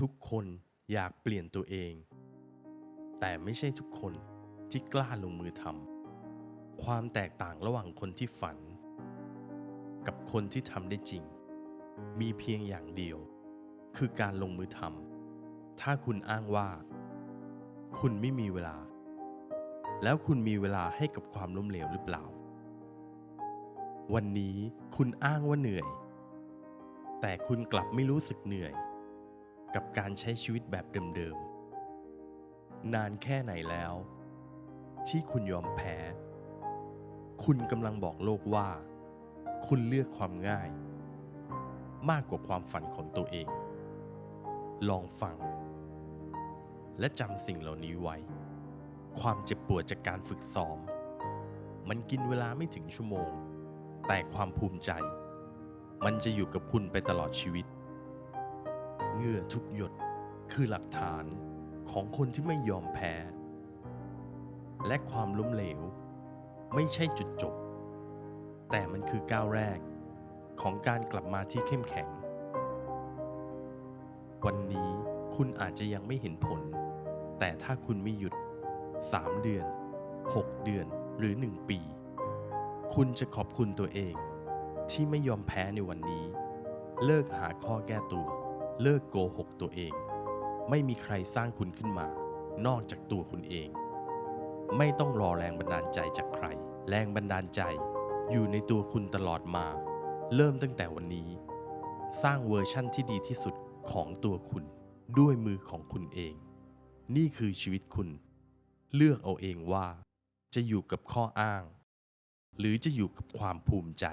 ทุกคนอยากเปลี่ยนตัวเอง แต่ไม่ใช่ทุกคนที่กล้าลงมือทำความแตกต่างระหว่างคนที่ฝัน กับคนที่ทำได้จริง มีเพียงอย่างเดียว คือการลงมือทำถ้าคุณอ้างว่า คุณไม่มีเวลา แล้วคุณมีเวลาให้กับความล้มเหลวหรือเปล่า วันนี้คุณอ้างว่าเหนื่อย แต่คุณกลับไม่รู้สึกเหนื่อย กับการใช้ชีวิตแบบเดิมๆ นานแค่ไหนแล้ว ที่คุณยอมแพ้ คุณกำลังบอกโลกว่า คุณเลือกความง่าย มากกว่าความฝันของตัวเอง ลองฟัง และจำสิ่งเหล่านี้ไว้ ความเจ็บปวดจากการฝึกซ้อม มันกินเวลาไม่ถึงชั่วโมง แต่ความภูมิใจ มันจะอยู่กับคุณไปตลอดชีวิต เหงื่อทุกหยดคือหลักฐานของคนที่ไม่ยอมแพ้ และความล้มเหลว ไม่ใช่จุดจบ แต่มันคือก้าวแรกของการกลับมาที่เข้มแข็ง วันนี้คุณอาจจะยังไม่เห็นผล แต่ถ้าคุณไม่หยุด 3 เดือน 6 เดือนหรือ 1 ปี คุณจะขอบคุณตัวเองที่ไม่ยอมแพ้ในวันนี้ เลิกหาข้อแก้ตัว เลิกโกหกตัวเอง ไม่มีใครสร้างคุณขึ้นมา นอกจากตัวคุณเอง ไม่ต้องรอแรงบันดาลใจจากใคร แรงบันดาลใจ อยู่ในตัวคุณตลอดมา เริ่มตั้งแต่วันนี้ สร้างเวอร์ชั่นที่ดีที่สุดของตัวคุณ ด้วยมือของคุณเอง นี่คือชีวิตคุณ เลือกเอาเองว่า จะอยู่กับข้ออ้าง หรือจะอยู่กับความภูมิใจ